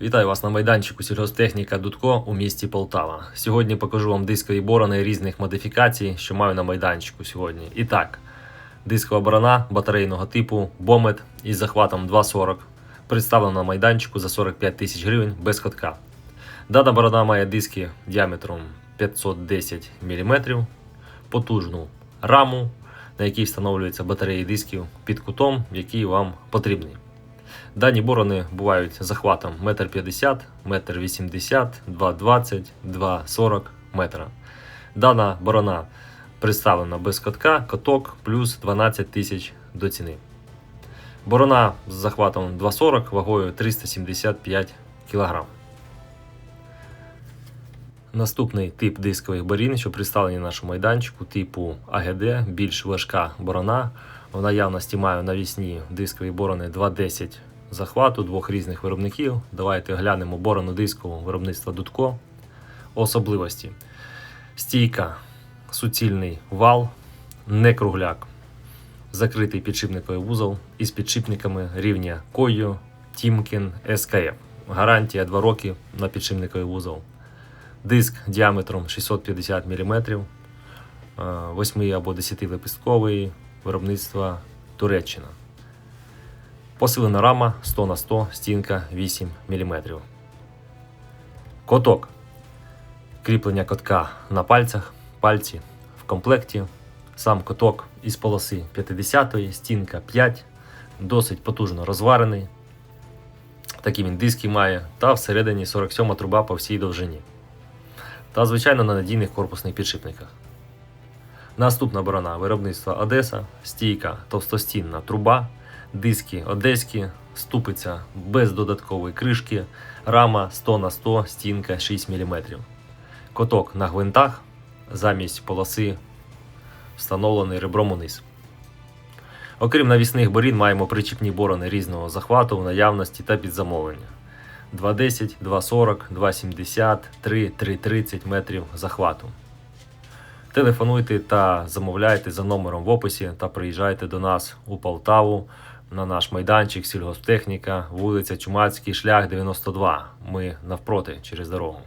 Вітаю вас на майданчику сільгосптехніка Дудко у місті Полтава. Сьогодні покажу вам дискові борони різних модифікацій, що маю на майданчику сьогодні. І так, дискова борона батарейного типу Бомет із захватом 2.40 представлена на майданчику за 45 тисяч гривень без ходка. Дана борона має диски діаметром 510 мм, потужну раму, на якій встановлюються батареї дисків під кутом, який вам потрібний. Дані борони бувають захватом 1,50 м, 1,80 м, 2,20 2,40 метра. Дана борона представлена без катка, каток плюс 12 тисяч до ціни. Борона з захватом 2,40 вагою 375 кг. Наступний тип дискових борін, що представлені на нашому майданчику, типу АГД, більш важка борона. В наявності маю навісні дискові борони 2.10 захвату двох різних виробників. Давайте глянемо борону дискову виробництва Дудко. Особливості: стійка, суцільний вал, не кругляк, закритий підшипниковий вузол із підшипниками рівня Койо, Тімкін, СКФ. Гарантія 2 роки на підшипниковий вузол. Диск діаметром 650 мм, 8 або 10 лепестковий виробництва Туреччина. Посилена рама 100 на 100, стінка 8 мм. Коток. Кріплення котка на пальцях, пальці в комплекті. Сам коток із полоси 50 стінка 5, досить потужно розварений. Такі він диски має, та всередині 47 труба по всій довжині. Та, звичайно, на надійних корпусних підшипниках. Наступна борона виробництва Одеса, стійка товстостінна труба, диски одеські, ступиця без додаткової кришки, рама 100 на 100, стінка 6 мм. Коток на гвинтах, замість полоси встановлений ребром униз. Окрім навісних борін, маємо причіпні борони різного захвату в наявності та під замовлення. 2,10, 2,40, 2,70, 3, 3,30 метрів захвату. Телефонуйте та замовляйте за номером в описі та приїжджайте до нас у Полтаву на наш майданчик сільгосптехніка, вулиця Чумацький, шлях 92. Ми навпроти через дорогу.